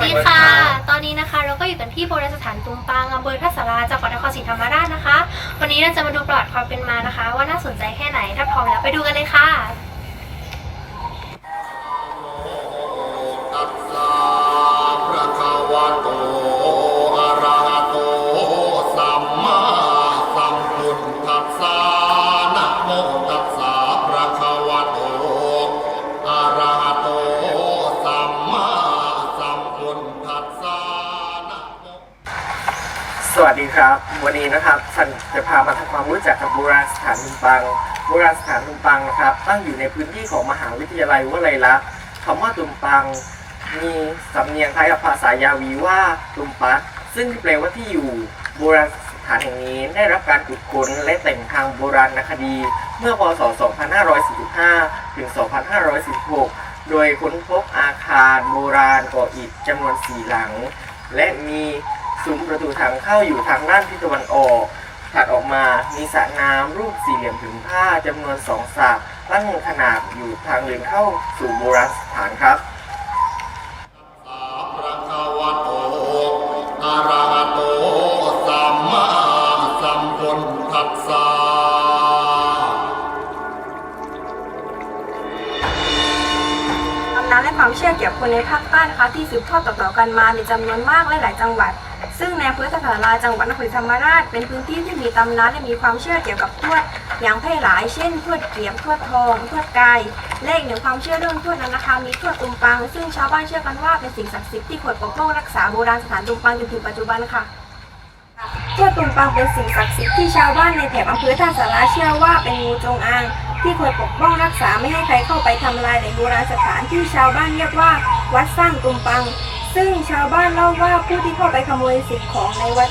วัสดีค่ะ ตอนนี้นะคะเราก็อยู่กันที่โบราณสถานตุงปางอำเภอท่าสาราจังหวัดนครศรีธรรมราชนะคะ วันนี้เราจะมาดูประวัติความเป็นมานะคะ ว่าน่าสนใจแค่ไหน ถ้าพร้อมแล้วไปดูกันเลยค่ะอะระหะโตสัมมาสัมพุทธัสสะ วัสดีครับ วันนี้นะครับฉันจะพามาทำความรู้จักกับโบราณสถานลุมปังโบราณสถานลุมปังนะครับ ตั้งอยู่ในพื้นที่ของมหาวิทยาลัยวลัยลักษณ์คำว่าตุมปัง มีสำเนียงคล้ายกับภาษายาวีว่าตุมปักซึ่งแปลว่าที่อยู่โบราณสถานแห่งนี้ได้รับการขุดค้นและแต่งทางโบราณคดี เมื่อพศ 2545 ถึง 2546 โดยค้นพบอาคารโบราณก่ออิฐจำนวนสี่หลัง และมี ประตูทางเข้าอยู่ทางด้านทิศตะวันออก ถัดออกมามีสระน้ำรูปสี่เหลี่ยมผืนผ้าจำนวนสองสระตั้งขนาดอยู่ทางเดินเข้าสู่โบราณสถานครับความพุทธัสสะตำนานและความเชื่อเกี่ยวกับคนในภาคใต้นะคะที่สืบทอดต่อๆกันมาในจำนวนมากหลายจังหวัด ซึ่งในอำเภอสถาราจังหวัดนครศรีธรรมราชเป็นพื้นที่ที่มีตำนานและมีความเชื่อเกี่ยวกับทวดอย่างแพร่หลาย เช่นทวดเกียบทวดทองทวดกายและอีกหนึ่งความเชื่อเรื่องทวดนั้นนะคะมีทวดตุมปัง ซึ่งชาวบ้านเชื่อกันว่าเป็นสิ่งศักดิ์สิทธิ์ที่คอยปกป้องรักษาโบราณสถานตุมปังจนถึงปัจจุบันค่ะทวดตุมปังเป็นสิ่งศักดิ์สิทธิ์ที่ชาวบ้านในแถบอำเภอท่าสาราเชื่อว่าเป็นงูจงอางที่คอยปกป้องรักษาไม่ให้ใครเข้าไปทำลายในโบราณสถานที่ชาวบ้านเรียกว่า วัดสร้างตุมปัง ซึ่งชาวบ้านเล่าว่าผู้ที่เข้าไปขโมยสิ่งของในวัด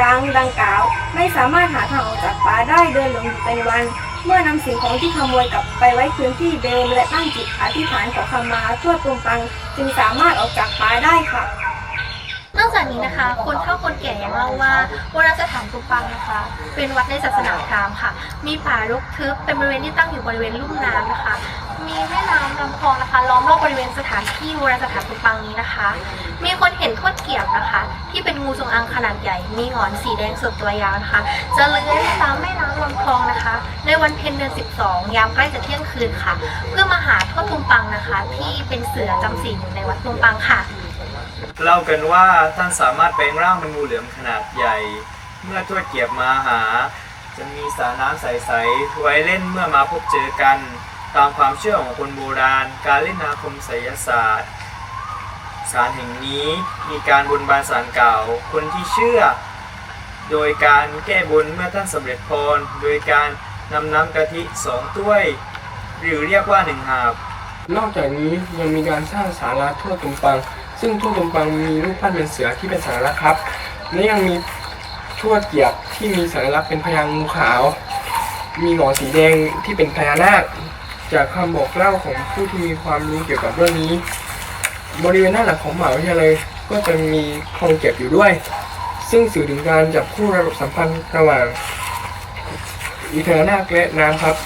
ร้างดังกล่าว ไม่สามารถหาทางออกจากป่าได้เดินหลงอยู่เป็นวัน เมื่อนำสิ่งของที่ขโมยกลับไปไว้พื้นที่เดิมและตั้งจิตอธิษฐานขอขมาทวตรงปังจึงสามารถออกจากป่าได้ค่ะ นอกจากนี้นะคะ คนเฒ่าคนแก่ยังเล่าว่าโบราณสถานตุงปังนะคะ เป็นวัดในศาสนาพราหมณ์ค่ะ มีป่ารกทึบเป็นบริเวณที่ตั้งอยู่บริเวณลุ่มน้ำนะคะ มีแม่น้ำลำคลองนะคะล้อมรอบบริเวณสถานที่โบราณสถานตุงปังนี้นะคะ มีคนเห็นทวดเกียบนะคะ ที่เป็นงูจงอางขนาดใหญ่ มีหงอนสีแดงสดตัวยาวนะคะ จะเลื้อยตามแม่น้ำลำคลองนะคะ ในวันเพ็ญเดือน 12 ยามใกล้จะเที่ยงคืนค่ะ เพื่อมาหาทวดตุงปังนะคะ ที่เป็นเสือจำศีลอยู่ในวัดตุงปังค่ะ เล่ากันว่าท่านสามารถแปลงร่างเป็นงูเหลือมขนาดใหญ่ เมื่อทวดเกียบมาหา จะมีสระน้ำใสๆไว้เล่นเมื่อมาพบเจอกัน ตามความเชื่อของคนโบราณ การเล่นอาคมไสยศาสตร์ศาลแห่งนี้มีการบนบานสารกล่าวคนที่เชื่อ โดยการแก้บนเมื่อท่านสำเร็จพร โดยการนำน้ำกะทิสองถ้วย หรือเรียกว่าหนึ่งหาบ นอกจากนี้ยังมีการสร้างศาลาทั่วตุมปัง ซึ่งทั่วตุมปังมีรูปปั้นเป็นเสือที่เป็นสัญลักษณ์ครับ และยังมีทวเกียบที่มีสัญลักษณ์เป็นพญางูขาว มีหงอนสีแดงที่เป็นพญานาค จากคำบอกเล่าของผู้ที่มีความรู้เกี่ยวกับเรื่องนี้ บริเวณด้าหลังของมหาวิทยาลัยก็จะมีคลองเก็บอยู่ด้วย ซึ่งสื่อถึงการจับคู่ระบบสัมพันธ์ระหว่างอีพญานาคและน้ำครับ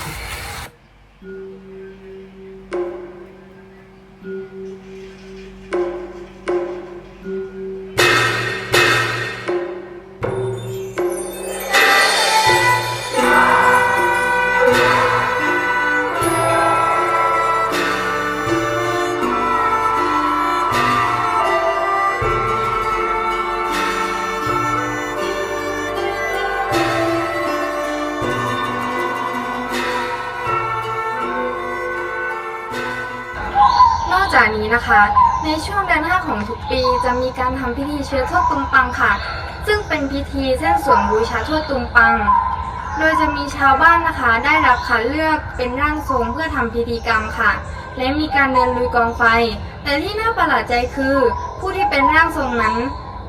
นอกจากนี้นะคะ ในช่วงเดือนห้าของทุกปี จะมีการทำพิธีเชื้อทวดตุมปังค่ะ ซึ่งเป็นพิธีเส้นสวงบูชาทวดตุมปัง โดยจะมีชาวบ้านนะคะได้รับคัดเลือกเป็นร่างทรงเพื่อทำพิธีกรรมค่ะ และมีการเดินลุยกองไฟ แต่ที่น่าประหลาดใจคือ ผู้ที่เป็นร่างทรงนั้น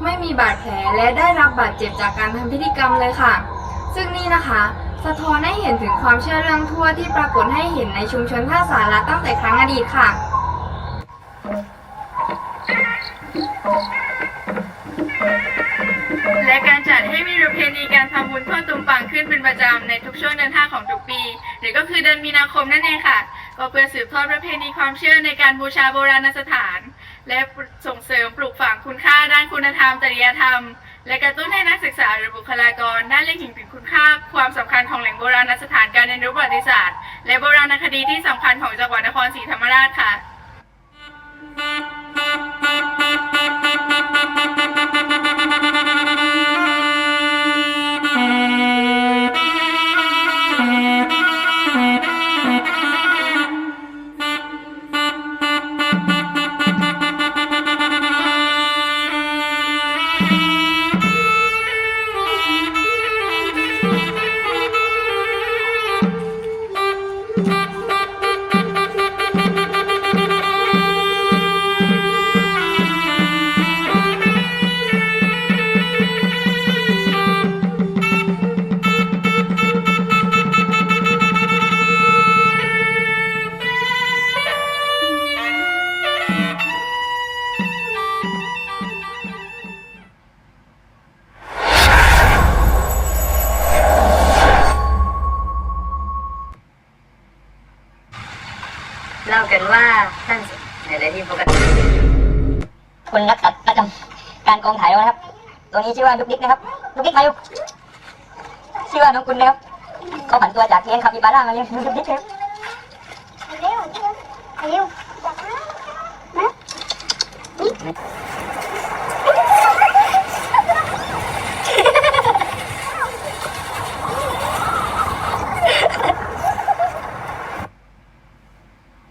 ไม่มีบาดแผลและได้รับบาดเจ็บจากการทำพิธีกรรมเลยค่ะ ซึ่งนี่นะคะสะท้อนให้เห็นถึงความเชื่อเรื่องทั่วที่ปรากฏให้เห็นในชุมชนท่าสาราตั้งแต่ครั้งอดีตค่ะ และการจัดให้มีประเพณีการทำบุญทอดตุมปังขึ้นเป็นประจำในทุกช่วงเดือนห้าของทุกปี หรือก็คือเดือนมีนาคมนั่นเองค่ะ ก็เพื่อสืบทอดประเพณีความเชื่อในการบูชาโบราณสถาน และส่งเสริมปลูกฝังคุณค่าด้านคุณธรรม จริยธรรม และกระตุ้นให้นักศึกษาหรือบุคลากรได้เล็งเห็นถึงคุณค่าความสำคัญของแหล่งโบราณสถาน กันว่าท่านในในที่ปกติคนรักสัตว์ประจำการกองถ่ายเรานะครับ ตัวนี้ชื่อว่าดุกดิกนะครับดุกดิกมาอยู่ชื่อว่าน้องคุณนะครับเขาผันตัวจากเทียนคาปิบาร่ามาเลี้ยงดุกดิกครับเร็วเร็วเร็วจับมานะ